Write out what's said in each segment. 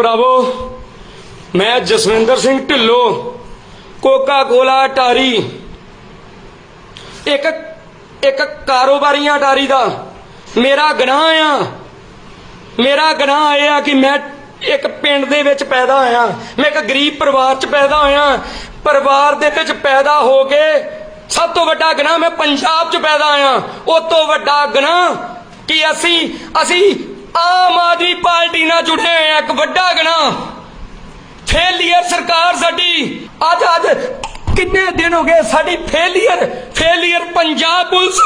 ਭਰਾਵੋ, ਮੈਂ ਜਸਵਿੰਦਰ ਸਿੰਘ ਢਿੱਲੋਂ ਕੋਕਾ ਕੋਲਾ ਟਾਰੀ ਇੱਕ ਇੱਕ ਕਾਰੋਬਾਰੀਆਂ ਟਾਰੀ ਦਾ ਮੇਰਾ ਗੁਨਾਹ ਆ ਮੇਰਾ ਗੁਨਾਹ ਇਹ ਆ ਕਿ ਮੈਂ ਇੱਕ ਪਿੰਡ ਦੇ ਵਿੱਚ ਪੈਦਾ ਹੋਇਆ ਮੈਂ ਇੱਕ ਗਰੀਬ ਪਰਿਵਾਰ 'ਚ ਪੈਦਾ ਹੋਇਆ ਪਰਿਵਾਰ ਦੇ ਵਿੱਚ ਪੈਦਾ ਹੋ ਕੇ ਸਭ ਤੋਂ ਵੱਡਾ ਗੁਨਾਹ ਮੈਂ ਪੰਜਾਬ 'ਚ ਪੈਦਾ ਹੋਇਆ ਉਹ ਤੋਂ ਵੱਡਾ ਗੁਨਾਹ ਕਿ ਅਸੀਂ ਅਸੀਂ ਆਮ ਆਦਮੀ ਪਾਰਟੀ ਨਾਲ ਜੁੜੇ ਹੋਏ ਹਾਂ ਇੱਕ ਵੱਡਾ ਗੁਨਾਹ ਫੇਲੀਅਰ ਸਰਕਾਰ ਸਾਡੀ, ਅੱਜ ਅੱਜ ਕਿੰਨੇ ਦਿਨ ਹੋ ਗਏ ਸਾਡੀ ਫੇਲੀਅਰ ਫੇਲੀਅਰ ਪੰਜਾਬ ਪੁਲਿਸ,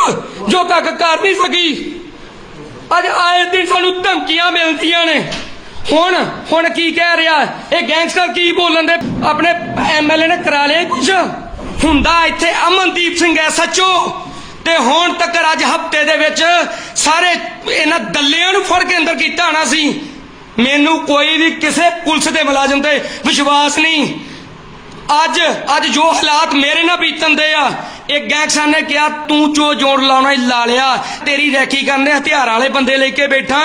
ਜੋ ਕੱਖ ਕਰ ਨਹੀਂ ਸਕੀ। ਅੱਜ ਆਏ ਦਿਨ ਸਾਨੂੰ ਧਮਕੀਆਂ ਮਿਲਦੀਆਂ ਨੇ। ਹੁਣ ਹੁਣ ਕੀ ਕਹਿ ਰਿਹਾ? ਇਹ ਗੈਂਗਸਟਰ ਕੀ ਬੋਲਣ ਦੇ? ਆਪਣੇ ਐਮਐਲਏ ਨੇ ਕਰਾ ਲਿਆ ਕੁਝ ਹੁੰਦਾ ਇੱਥੇ ਅਮਨਦੀਪ ਸਿੰਘ ਐਸਐਚਓ ਤੇ ਹੁਣ ਤੱਕ ਅੱਜ ਹਫ਼ਤੇ ਦੇ ਵਿੱਚ ਸਾਰੇ ਇਹਨਾਂ ਦੱਲਿਆਂ ਨੂੰ ਫੜ ਕੇ ਅੰਦਰ ਕੀਤਾ ਹੋਣਾ ਸੀ। ਮੈਨੂੰ ਕੋਈ ਵੀ ਕਿਸੇ ਪੁਲਿਸ ਦੇ ਮੁਲਾਜ਼ਮ ਤੇ ਵਿਸ਼ਵਾਸ ਨਹੀਂ। ਅੱਜ ਅੱਜ ਜੋ ਹਾਲਾਤ ਮੇਰੇ ਨਾਲ ਬੀਤਣ ਦੇ ਆ ਇੱਕ ਗੈਂਗਸਟਰ ਨੇ ਕਿਹਾ, ਤੂੰ ਚੋ ਜੋੜ ਲਾਉਣਾ ਹੀ ਲਾ ਲਿਆ, ਤੇਰੀ ਰੈਕੀ ਦੇ ਹਥਿਆਰ ਵਾਲੇ ਬੰਦੇ ਲੈ ਕੇ ਬੈਠਾ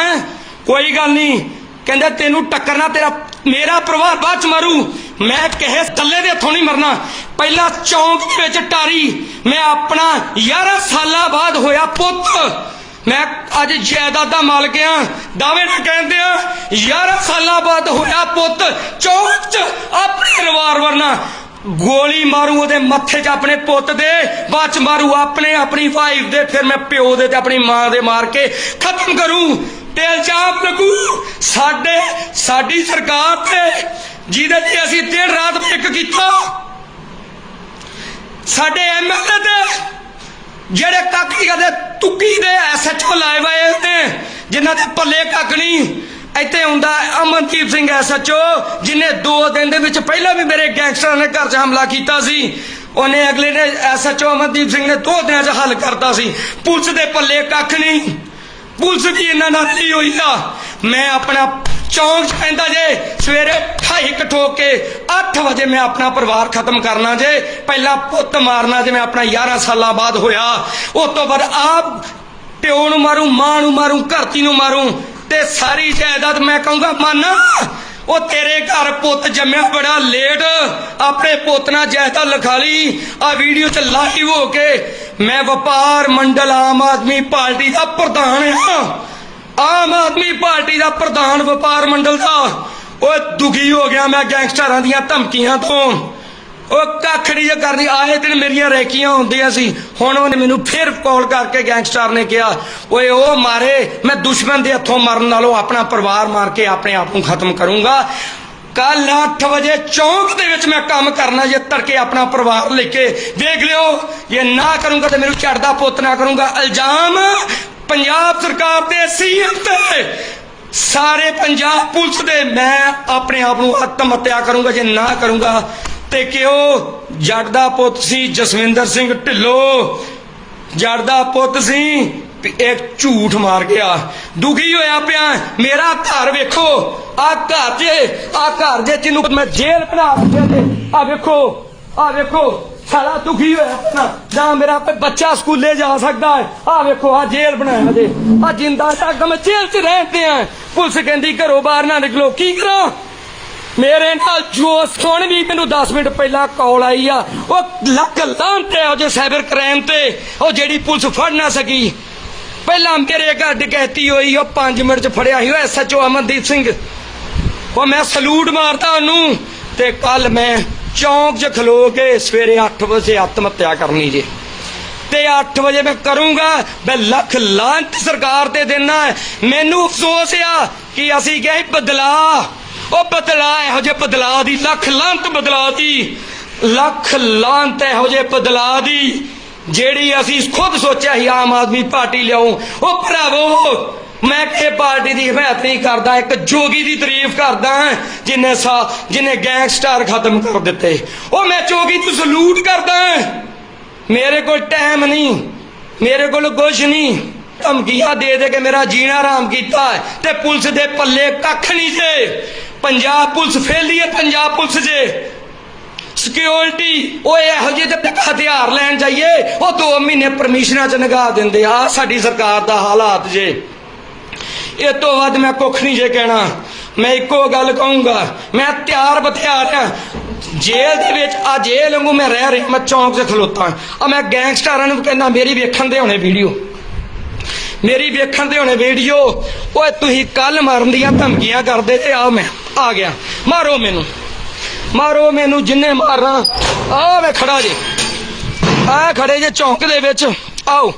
ਕੋਈ ਗੱਲ ਨਹੀਂ, ਕਹਿੰਦਾ ਤੈਨੂੰ ਟੱਕਰਨਾ ਤੇਰਾ, ਮੇਰਾ ਪਰਿਵਾਰ ਬਾਅਦ ਚ ਮਰੂ। ਮੈਂ ਕਿਸੇ ਕੱਲੇ ਦੇ ਹੱਥੋਂ ਨਹੀਂ ਮਰਨਾ। ਪਹਿਲਾਂ ਚੌਂਕ ਦੇ ਵਿੱਚ ਟਾਰੀ। ਮੈਂ ਆਪਣਾ 11 ਸਾਲਾਂ ਬਾਅਦ ਹੋਇਆ ਪੁੱਤ। ਮੈਂ ਅੱਜ ਜਾਇਦਾਦ ਦਾ ਮਾਲਕ ਆ। ਦਾਅਵੇ ਨਾਲ ਕਹਿੰਦੇ ਆ 11 ਸਾਲਾਂ ਬਾਅਦ ਹੋਇਆ ਪੁੱਤ। ਚੌਂਕ 'ਚ ਆਪਣੇ ਰਿਵਾਲਵਰ ਨਾਲ ਗੋਲੀ ਮਾਰੂ, ਉਹਦੇ ਮੱਥੇ 'ਚ ਆਪਣੇ ਪੁੱਤ ਦੇ, ਬਾਅਦ 'ਚ ਮਾਰੂ ਆਪਣੇ, ਆਪਣੀ ਵਾਈਫ ਦੇ, ਫਿਰ ਮੈਂ ਪਿਓ ਦੇ ਤੇ ਆਪਣੀ ਮਾਂ ਦੇ ਮਾਰ ਕੇ ਖਤਮ ਕਰੂੰ। ਤੇ ਇਲਜ਼ਾਮ ਲੱਗੂ। ਸਾਡੇ, ਸਾਡੀ ਸਰਕਾਰ ਤੇ ਜਿਹਦੇ ਜੀ ਅਸੀਂ ਦਿਨ ਰਾਤ ਪਿੱਕ ਕੀਤਾ। ਸਾਡੇ ਐਮਐਲਏ ਤੇ ਜਿਹੜੇ ਕੱਖ ਨਹੀਂ ਤੁੱਕੀ ਦੇ ਐਸਐਚਓ ਲਾਏ ਹੋਏ ਨੇ, ਜਿਨ੍ਹਾਂ ਦੇ ਪੱਲੇ ਕੱਖ ਇੱਥੇ ਹੁੰਦਾ ਅਮਨਦੀਪ ਸਿੰਘ ਐਸਐਚਓ ਜਿਨੇ 2 ਦਿਨ ਦੇ ਵਿੱਚ ਪਹਿਲਾਂ ਵੀ ਮੇਰੇ ਗੈਂਗਸਟਰਾਂ ਨੇ ਘਰ 'ਚ ਹਮਲਾ ਕੀਤਾ ਸੀ। ਉਹਨੇ ਅਗਲੇ ਨੇ ਐਸਐਚਓ ਅਮਨਦੀਪ ਸਿੰਘ ਨੇ 2 ਦਿਨਾਂ 'ਚ ਹੱਲ ਕਰਤਾ ਸੀ। ਪੁਲਿਸ ਦੇ ਪੱਲੇ ਕੱਖ ਨਹੀਂ। ਪੁਲਿਸ ਵੀ ਇਹਨਾਂ ਨਾਲ ਨਹੀਂ ਹੋਈ ਆ ਮੈਂ ਆਪਣਾ ਚੌਂਕ 'ਚ ਪੈਂਦਾ ਜੇ, ਸਵੇਰੇ ਢਾਈ ਕਠੋ ਕੇ 8 ਵਜੇ ਮੈਂ ਆਪਣਾ ਪਰਿਵਾਰ ਖਤਮ ਕਰਨਾ ਜੇ, ਪਹਿਲਾਂ ਪੁੱਤ ਮਾਰਨਾ ਜੇ ਮੈਂ ਆਪਣਾ 11 ਸਾਲਾਂ ਬਾਅਦ ਹੋਇਆ। ਉਸ ਤੋਂ ਬਾਅਦ ਆਪ ਪਿਓ ਨੂੰ ਮਾਰੂ, ਮਾਂ ਨੂੰ ਮਾਰੂ ਘਰਤੀ ਨੂੰ ਮਾਰੂ ਤੇ ਸਾਰੀ ਜਾਇਦਾਦ ਮੈਂ ਕਹੂੰਗਾ, ਮਾਨਾ, ਉਹ ਤੇਰੇ ਘਰ ਪੁੱਤ ਜੰਮਿਆ ਬੜਾ ਲੇਟ ਆਪਣੇ ਪੁੱਤ ਨਾਲ ਜਾਇਦਾਦ ਲਿਖਾ ਲਈ ਆ ਵੀਡੀਓ ਚ ਲਾਈਵ ਹੋ ਕੇ ਮੈਂ ਵਪਾਰ ਮੰਡਲ ਆਮ ਆਦਮੀ ਪਾਰਟੀ ਦਾ ਪ੍ਰਧਾਨ ਹਾਂ। ਆਮ ਆਦਮੀ ਪਾਰਟੀ ਦਾ ਪ੍ਰਧਾਨ ਵਪਾਰ ਮੰਡਲ ਦਾ। ਓਏ ਦੁਖੀ ਹੋ ਗਿਆ ਮੈਂ ਗੈਂਗਸਟਰਾਂ ਦੀਆਂ ਧਮਕੀਆਂ ਤੋਂ। ਉਹ ਕੱਖ ਨਹੀਂ ਕਰਨੀ ਆਏ ਦਿਨ ਮੇਰੀਆਂ ਰੈਕੀਆਂ ਹੁੰਦੀਆਂ ਸੀ। ਹੁਣ ਉਹਨੇ ਮੈਨੂੰ ਫਿਰ ਕਾਲ ਕਰਕੇ ਗੈਂਗਸਟਰ ਨੇ ਕਿਹਾ, ਓਏ ਉਹ ਮਾਰੇ, ਮੈਂ ਦੁਸ਼ਮਣ ਦੇ ਹੱਥੋਂ ਮਰਨ ਨਾਲੋਂ ਆਪਣਾ ਪਰਿਵਾਰ ਮਾਰ ਕੇ ਆਪਣੇ ਆਪ ਨੂੰ ਖਤਮ ਕਰੂੰਗਾ। ਕੱਲ 8 ਵਜੇ ਚੌਂਕ ਦੇ ਵਿੱਚ ਮੈਂ ਕੰਮ ਕਰਨਾ, ਜੇ ਤੜਕੇ ਆਪਣਾ ਪਰਿਵਾਰ ਲੈ ਕੇ ਦੇਖ ਲਿਓ। ਇਹ ਨਾ ਕਰੂੰਗਾ ਤੇ ਮੈਨੂੰ ਝੜਦਾ ਪੁੱਤ ਨਾ ਕਰੂੰਗਾ। ਇਲਜ਼ਾਮ ਪੰਜਾਬ ਸਰਕਾਰ ਦੇ ਸੀਐਮ ਤੇ ਸਾਰੇ ਪੰਜਾਬ ਪੁਲਿਸ ਦੇ ਮੈਂ ਆਪਣੇ ਆਪ ਨੂੰ ਆਤਮ ਹੱਤਿਆ ਕਰੂੰਗਾ, ਜੇ ਨਾ ਕਰੂੰਗਾ, ਤੇ ਕਿਉਂ? ਜੱਟ ਦਾ ਪੁੱਤ ਸੀ ਜਸਵਿੰਦਰ ਸਿੰਘ ਢਿੱਲੋ। ਜੱਟ ਦਾ ਪੁੱਤ ਸੀ ਵੀ ਇੱਕ ਝੂਠ ਮਾਰ ਗਿਆ। ਦੁਖੀ ਹੋਇਆ ਪਿਆ। ਮੇਰਾ ਘਰ ਵੇਖੋ। ਆ ਘਰ ਜੇ, ਆ ਘਰ ਜੇ ਜਿਹਨੂੰ ਮੈਂ ਜੇਲ੍ਹ ਬਣਾ ਰੱਖਿਆ ਆ ਵੇਖੋ ਆ ਵੇਖੋ। ਸਾਲਾ ਦੁਖੀ ਹੋਇਆ। ਨਾ ਮੇਰਾ ਬੱਚਾ ਸਕੂਲੇ ਜਾ ਸਕਦਾ ਹੈ। ਆ ਵੇਖੋ, ਆ ਜੇਲ੍ਹ ਬਣਾਇਆ ਜੇ ਆ ਜਿੰਦਾ ਤੱਕ ਮੈਂ ਜੇਲ੍ਹ 'ਚ ਰਹਿੰਦੇ ਆ। ਪੁਲਿਸ ਕਹਿੰਦੀ ਘਰੋਂ ਬਾਹਰ ਨਾ ਨਿਕਲੋ। ਕੀ ਕਰਾਂ? ਮੇਰੇ ਨਾਲ ਜੋ ਸੁਣ ਵੀ? ਮੈਨੂੰ 10 ਮਿੰਟ ਪਹਿਲਾਂ ਕਾਲ ਆਈ ਆ। ਉਹ ਲੱਖ ਲਾਂ ਤੇ ਉਹ ਜੇ ਸਾਈਬਰ ਕ੍ਰਾਈਮ ਤੇ। ਉਹ ਜਿਹੜੀ ਪੁਲਿਸ ਫੜ ਨਾ ਸਕੀ। ਪਹਿਲਾਂ ਮੇਰੇ ਘਰ ਡਕੈਤੀ ਹੋਈ, ਉਹ 5 ਮਿੰਟ ਚ ਫੜਿਆ ਸੀ। ਉਹ ਐਸਐਚਓ ਅਮਨਦੀਪ ਸਿੰਘ। ਉਹ ਮੈਂ ਸਲੂਟ ਮਾਰਦਾ ਉਹਨੂੰ। ਤੇ ਕੱਲ ਮੈਂ ਚੌਂਕ 'ਚ ਖਲੋ ਕੇ ਸਵੇਰੇ 8 ਵਜੇ ਆਤਮ ਹੱਤਿਆ ਕਰਨੀ ਜੇ। ਤੇ 8 ਵਜੇ ਮੈਂ ਕਰੂੰਗਾ, ਮੈਂ ਲੱਖ ਲਾਂਤ ਸਰਕਾਰ ਤੇ ਦੇਣਾ ਮੈਨੂੰ ਅਫਸੋਸ ਆ ਕਿ ਅਸੀਂ ਗਏ ਬਦਲਾ। ਉਹ ਬਦਲਾ ਇਹੋ ਜਿਹੇ ਬਦਲਾ ਦੀ, ਲੱਖ ਲਾਂਤ ਬਦਲਾ ਦੀ। ਲੱਖ ਲਾਂਤ ਇਹੋ ਜਿਹੇ ਬਦਲਾ ਦੀ, ਜਿਹੜੀ ਅਸੀਂ ਖੁਦ ਸੋਚਿਆ ਸੀ ਆਮ ਆਦਮੀ ਪਾਰਟੀ ਲਿਆਉਂ। ਉਹ ਭਰਾਵੋ ਮੈਂ ਕਿਸੇ ਪਾਰਟੀ ਦੀ ਹਮਾਇਤ ਨਹੀਂ ਕਰਦਾ, ਇੱਕ ਜੋਗੀ ਦੀ ਤਾਰੀਫ ਕਰਦਾ ਜਿਨੇ ਸਾ ਜਿਨੇ ਗੈਂਗਸਟਰ ਖਤਮ ਕਰ ਦਿੱਤੇ। ਉਹ ਮੈਂ ਜੋਗੀ ਨੂੰ ਸਲੂਟ ਕਰਦਾ ਮੇਰੇ ਕੋਲ ਟਾਈਮ ਨਹੀਂ, ਮੇਰੇ ਕੋਲ ਕੁਝ ਨਹੀਂ। ਧਮਕੀਆਂ ਦੇ ਦੇ ਕੇ ਮੇਰਾ ਜੀਣਾ ਆਰਾਮ ਕੀਤਾ ਤੇ ਪੁਲਿਸ ਦੇ ਪੱਲੇ ਕੱਖ ਨਹੀਂ ਜੇ। ਪੰਜਾਬ ਪੁਲਿਸ ਫੇਲੀ ਹੈ, ਪੰਜਾਬ ਪੁਲਿਸ ਜੇ। ਸਿਕਿਉਰਿਟੀ ਉਹ ਇਹੋ ਜਿਹੇ ਤੇ ਹਥਿਆਰ ਲੈਣ ਜਾਈਏ, ਉਹ 2 ਮਹੀਨੇ ਪਰਮਿਸ਼ਨਾਂ ਚ ਨਗਾ ਦਿੰਦੇ ਆ। ਸਾਡੀ ਸਰਕਾਰ ਦਾ ਹਾਲਾਤ ਜੇ। ਇਹ ਤੋਂ ਵੱਧ ਮੈਂ ਕੁੱਖ ਨਹੀਂ ਜੇ ਕਹਿਣਾ। ਮੈਂ ਇੱਕੋ ਗੱਲ ਕਹੂੰਗਾ, ਮੈਂ ਤਿਆਰ ਬਥਿਆਰ ਆ। ਜੇਲ੍ਹ ਦੇ ਵਿੱਚ, ਆ ਜੇਲ੍ਹ ਵਾਂਗੂ ਮੈਂ ਰਹਿ ਰਿਹਾ, ਮੈਂ ਚੌਂਕ 'ਚ ਖਲੋਤਾ। ਆ ਮੈਂ ਗੈਂਗਸਟਰਾਂ ਨੂੰ ਕਹਿੰਦਾ, ਮੇਰੀ ਵੇਖਣ ਦੇ ਹੋਣੇ ਵੀਡੀਓ। ਮੇਰੀ ਵੇਖਣ ਦੇ ਹੋਣੇ ਵੀਡੀਓ। ਓਏ, ਤੁਸੀਂ ਕੱਲ ਮਾਰਨ ਦੀਆਂ ਧਮਕੀਆਂ ਕਰਦੇ ਤੇ ਆ ਮੈਂ, ਆ ਗਿਆ। ਮਾਰੋ ਮੈਨੂੰ। ਮਾਰੋ ਮੈਨੂੰ ਜਿੰਨੇ ਮਾਰਨਾ ਆ ਮੈਂ ਖੜਾ ਜੇ। ਆ ਖੜੇ ਜੇ ਚੌਂਕ ਦੇ ਵਿੱਚ। ਆਓ।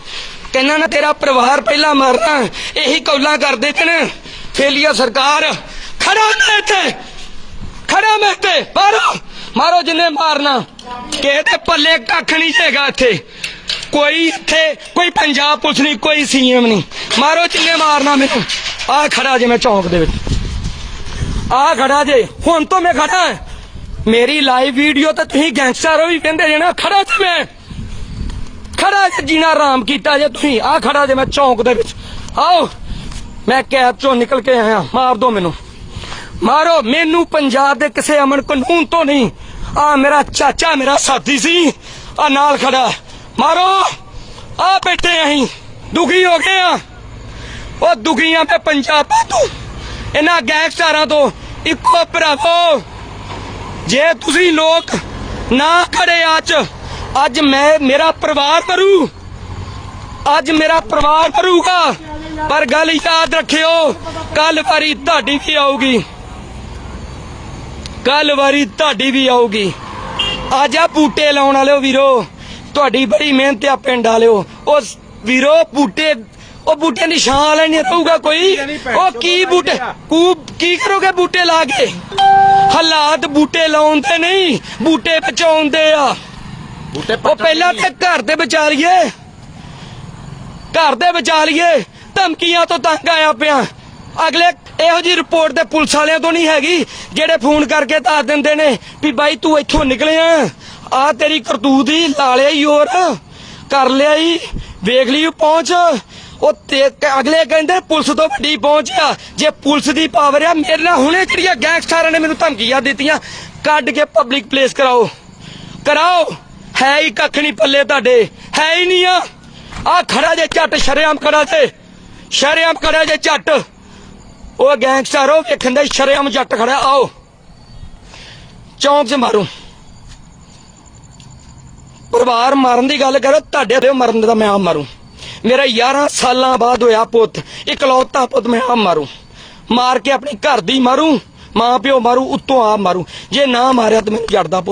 ਕਹਿੰਦਾ ਨਾ ਤੇਰਾ ਪਰਿਵਾਰ ਪਹਿਲਾਂ ਮਰਨਾ ਇਹੀ ਕੌਲਾਂ ਕਰਦੇ ਤੇ ਨੇ। ਫੇਲੀਆ ਸਰਕਾਰ, ਖੜਾ ਮੈਂ ਇੱਥੇ, ਖੜਾ ਮੈਂ ਇੱਥੇ, ਮਾਰੋ ਮਾਰੋ ਜਿੰਨੇ ਮਾਰਨਾ। ਕਿਸੇ ਦੇ ਪੱਲੇ ਕੱਖ ਨਹੀਂ ਹੈਗਾ ਇੱਥੇ। ਕੋਈ ਇੱਥੇ, ਕੋਈ ਪੰਜਾਬ ਪੁਲਿਸ ਨਹੀਂ, ਕੋਈ ਸੀਐਮ ਨਹੀਂ। ਮਾਰੋ ਜਿੰਨੇ ਮਾਰਨਾ ਮੈਨੂੰ। ਆ ਖੜਾ ਜੇ ਮੈਂ ਚੌਂਕ ਦੇ ਵਿੱਚ। ਆ ਖੜਾ ਜੇ। ਹੁਣ ਤੋਂ ਮੈਂ ਖੜਾ। ਮੇਰੀ ਲਾਈਵ ਵੀਡੀਓ ਤਾਂ ਤੁਸੀਂ ਗੈਂਗਸਟਰ ਵੀ ਕਹਿੰਦੇ ਜੇ ਨਾ, ਖੜਾ ਜੇ ਮੈਂ। ਖੜਾ ਜੇ ਜੀਣਾ ਆਰਾਮ ਕੀਤਾ ਜੇ ਤੁਸੀਂ ਆ ਖੜਾ ਜੇ ਮੈਂ ਚੌਂਕ ਦੇ ਵਿੱਚ। ਆਓ, ਮੈਂ ਕੈਦ ਚੋਂ ਨਿਕਲ ਕੇ ਆਇਆ, ਮਾਰ ਦੋ ਮੈਨੂੰ। ਮਾਰੋ, ਮੈਨੂੰ ਪੰਜਾਬ ਦੇ ਕਿਸੇ ਅਮਨ ਕਾਨੂੰਨ ਤੋਂ ਨਹੀਂ। ਆ ਮੇਰਾ ਚਾਚਾ, ਮੇਰਾ ਸਾਥੀ ਸੀ ਆ ਨਾਲ ਖੜਾ ਮਾਰੋ ਆ ਬੈਠੇ ਅਸੀਂ, ਦੁਖੀ ਹੋ ਗਏ ਆ। ਉਹ ਦੁਖੀਆਂ ਤੇ ਪੰਜਾਬਾਂ ਤੋਂ, ਇਹਨਾਂ ਗੈਂਗਸਟਰਾਂ ਤੋਂ, ਇੱਕੋ ਭਰਾਵੋ। ਜੇ ਤੁਸੀਂ ਲੋਕ ਨਾ ਖੜੇ ਅੱਜ ਅੱਜ ਮੈਂ ਮੇਰਾ ਪਰਿਵਾਰ ਮਰੂ ਅੱਜ ਮੇਰਾ ਪਰਿਵਾਰ ਮਰੂਗਾ ਪਰ ਗੱਲ ਯਾਦ ਰੱਖਿਓ ਕੱਲ ਵਾਰੀ ਤੁਹਾਡੀ ਵੀ ਆਊਗੀ। ਕੱਲ ਵਾਰੀ ਤੁਹਾਡੀ ਵੀ ਆਊਗੀ। ਅੱਜ ਆ ਬੂਟੇ ਲਾਉਣ ਵਾਲਿਓ ਵੀਰੋ ਤੁਹਾਡੀ ਬੜੀ ਮਿਹਨਤ ਆ ਪਿੰਡ ਵਾਲਿਓ। ਉਸ ਵੀਰੋ ਬੂਟੇ ਉਹ ਬੂਟੇ ਦੀ ਛਾਂ ਨਹੀਂ ਰਹੂਗਾ ਕੋਈ ਉਹ ਕੀ ਬੂਟੇ ਕੂ ਕੀ ਕਰੋਗੇ ਬੂਟੇ ਲਾ ਕੇ? ਹਾਲਾਤ ਬੂਟੇ ਲਾਉਣ ਤੇ ਨਹੀਂ ਬੂਟੇ ਬਚਾਉਣ ਦੇ ਆ। ਬੂਟੇ ਉਹ ਪਹਿਲਾਂ ਤੇ ਘਰ ਦੇ ਬਚਾ ਲਈਏ। ਘਰ ਦੇ ਬਚਾ ਲਈਏ। ਧਮਕੀਆਂ ਤੋਂ ਤੰਗ ਆਇਆ ਪਿਆ। ਅਗਲੇ ਇਹੋ ਜੀ ਰਿਪੋਰਟ ਤੇ ਪੁਲਿਸ ਵਾਲਿਆਂ ਤੋਂ ਨਹੀਂ ਹੈਗੀ ਜਿਹੜੇ ਫੋਨ ਕਰਕੇ ਦੱਸ ਦਿੰਦੇ ਨੇ ਵੀ ਬਾਈ ਤੂੰ ਇੱਥੋਂ ਨਿਕਲਿਆ। ਆ ਤੇਰੀ ਕਰਤੂਤ ਹੀ ਲਾਲਿਆ ਹੀ ਹੋਰ। ਕਰ ਲਿਆ ਹੀ ਵੇਖ ਲਈ ਪਹੁੰਚ। ਉਹ ਤੇ ਤੇ ਅਗਲੇ ਕਹਿੰਦੇ ਪੁਲਿਸ ਤੋਂ ਵੱਡੀ ਪਹੁੰਚ ਆ। ਜੇ ਪੁਲਿਸ ਦੀ ਪਾਵਰ ਆ ਮੇਰੇ ਨਾਲ ਹੁਣੇ ਜਿਹੜੀਆਂ ਗੈਂਗਸਟਰਾਂ ਨੇ ਮੈਨੂੰ ਧਮਕੀਆਂ ਦਿੱਤੀਆਂ ਕੱਢ ਕੇ ਪਬਲਿਕ ਪਲੇਸ ਕਰਾਓ। ਕਰਾਓ। ਹੈ ਹੀ ਕੱਖ ਨਹੀਂ ਪੱਲੇ ਤੁਹਾਡੇ, ਹੈ ਹੀ ਨਹੀਂ ਆ। ਆ ਖੜਾ ਜੇ ਝੱਟ ਸ਼ਰਿਆਮ ਖੜਾ ਜੇ, ਸ਼ਰਿਆਮ ਖੜਾ ਜੇ ਝੱਟ। ਉਹ ਗੈਂਗਸਟਰ ਉਹ ਵੇਖਣ ਦਾ ਸ਼ਰਿਆਮ ਜੱਟ ਖੜਾ, ਆਓ। ਚੌਂਕ 'ਚ ਮਾਰੂ। ਪਰਿਵਾਰ ਮਾਰਨ ਦੀ ਗੱਲ ਕਰੋ, ਤੁਹਾਡੇ ਤੇ ਮਰਨ ਦਾ ਮੈਂ ਆਪ ਮਾਰੂ। ਮੇਰਾ 11 ਸਾਲਾਂ ਬਾਅਦ ਹੋਇਆ ਪੁੱਤ, ਇਕਲੌਤਾ ਪੁੱਤ ਮੈਂ ਆਪ ਮਾਰੂ। ਮਾਰ ਕੇ ਆਪਣੀ ਘਰ ਦੀ ਮਾਰੂ ਮਾਂ ਪਿਓ ਮਾਰੂ, ਉੱਤੋਂ ਆਪ ਮਾਰੂ। ਜੇ ਨਾ ਮਾਰਿਆ ਤਾਂ ਮੈਨੂੰ ਜੜਦਾ ਪੁੱਤ।